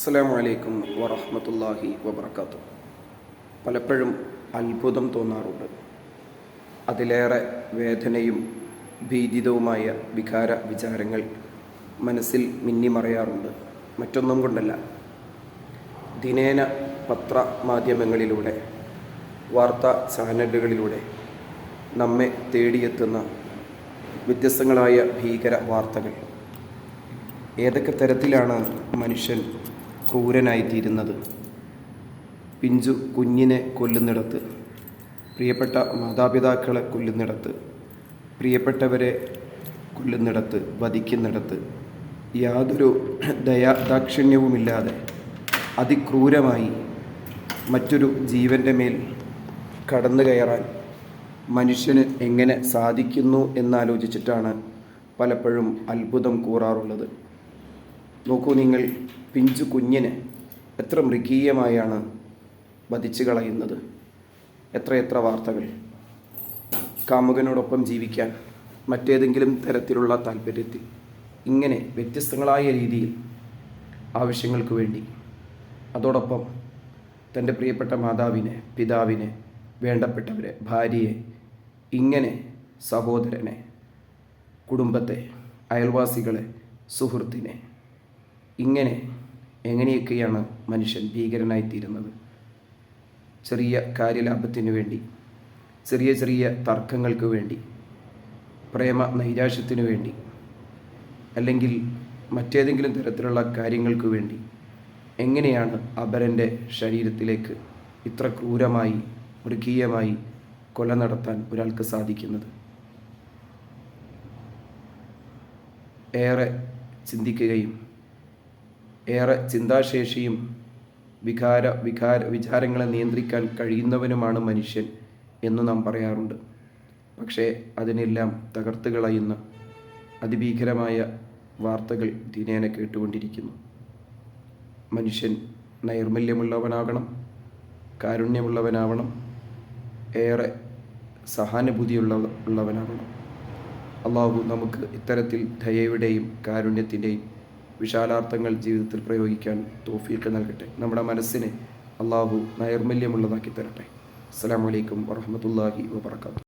അസ്സാം വലൈക്കും വറഹമത്തല്ലാഹി വബർക്കാത്തു പലപ്പോഴും അത്ഭുതം തോന്നാറുണ്ട്. അതിലേറെ വേദനയും ഭീതിതവുമായ വികാര വിചാരങ്ങൾ മനസ്സിൽ മിന്നിമറയാറുണ്ട്. മറ്റൊന്നും കൊണ്ടല്ല. ദിനേന പത്ര മാധ്യമങ്ങളിലൂടെ വാർത്താ ചാനലുകളിലൂടെ നമ്മെ തേടിയെത്തുന്ന വ്യത്യസ്തങ്ങളായ ഭീകര വാർത്തകൾ. ഏതൊക്കെ തരത്തിലാണ് മനുഷ്യൻ ക്രൂരനായിത്തീരുന്നത്. പിഞ്ചു കുഞ്ഞിനെ കൊല്ലുന്നിടത്ത് പ്രിയപ്പെട്ട മാതാപിതാക്കളെ കൊല്ലുന്നിടത്ത് പ്രിയപ്പെട്ടവരെ കൊല്ലുന്നിടത്ത് വധിക്കുന്നിടത്ത് യാതൊരു ദയാ ദാക്ഷിണ്യവുമില്ലാതെ അതിക്രൂരമായി മറ്റൊരു ജീവന്റെ മേൽ കടന്നു കയറാൻ മനുഷ്യന് എങ്ങനെ സാധിക്കുന്നു എന്നാലോചിച്ചിട്ടാണ് പലപ്പോഴും അത്ഭുതം കൂറാറുള്ളത്. നോക്കൂ നിങ്ങൾ പിഞ്ചു കുഞ്ഞിനെ എത്ര മൃഗീയമായാണ് വധിച്ചു കളയുന്നത്. എത്രയെത്ര വാർത്തകൾ. കാമുകനോടൊപ്പം ജീവിക്കാൻ മറ്റേതെങ്കിലും തരത്തിലുള്ള താല്പര്യത്തിൽ ഇങ്ങനെ വ്യത്യസ്തങ്ങളായ രീതിയിൽ ആവശ്യങ്ങൾക്ക് വേണ്ടി. അതോടൊപ്പം തന്റെ പ്രിയപ്പെട്ട മാതാവിനെ പിതാവിനെ വേണ്ടപ്പെട്ടവരെ ഭാര്യയെ ഇങ്ങനെ സഹോദരനെ കുടുംബത്തെ അയൽവാസികളെ സുഹൃത്തിനെ ഇങ്ങനെ എങ്ങനെയൊക്കെയാണ് മനുഷ്യൻ ഭീകരനായിത്തീരുന്നത്? ചെറിയ കാര്യലാഭത്തിനു വേണ്ടി ചെറിയ ചെറിയ തർക്കങ്ങൾക്ക് വേണ്ടി പ്രേമ നൈരാശ്യത്തിനു വേണ്ടി അല്ലെങ്കിൽ മറ്റേതെങ്കിലും തരത്തിലുള്ള കാര്യങ്ങൾക്ക് വേണ്ടി എങ്ങനെയാണ് അപരന്റെ ശരീരത്തിലേക്ക് ഇത്ര ക്രൂരമായി മൃഗീയമായി കൊല നടത്താൻ ഒരാൾക്ക് സാധിക്കുന്നത്? ഏറെ ചിന്തിക്കുകയും ഏറെ ചിന്താശേഷിയും വികാര വികാര വിചാരങ്ങളെ നിയന്ത്രിക്കാൻ കഴിയുന്നവനുമാണ് മനുഷ്യൻ എന്ന് നാം പറയാറുണ്ട്. പക്ഷേ അതിനെല്ലാം തകർത്ത് കളയുന്ന അതിഭീകരമായ വാർത്തകൾ ദിനേന കേട്ടുകൊണ്ടിരിക്കുന്നു. മനുഷ്യൻ നൈർമല്യമുള്ളവനാകണം കാരുണ്യമുള്ളവനാവണം ഏറെ സഹാനുഭൂതിയുള്ള ഉള്ളവനാകണം അള്ളാഹു നമുക്ക് ഇത്തരത്തിൽ ദയയുടെയും കാരുണ്യത്തിന്റെയും വിശാലാർത്ഥങ്ങൾ ജീവിതത്തിൽ പ്രയോഗിക്കാൻ തോഫീക്ക് നൽകട്ടെ. നമ്മുടെ മനസ്സിനെ അള്ളാഹു നൈർമല്യമുള്ളതാക്കി തരട്ടെ. അസ്സാം വലൈക്കും വറഹമത്തല്ലാഹി വാബർക്കാത്തു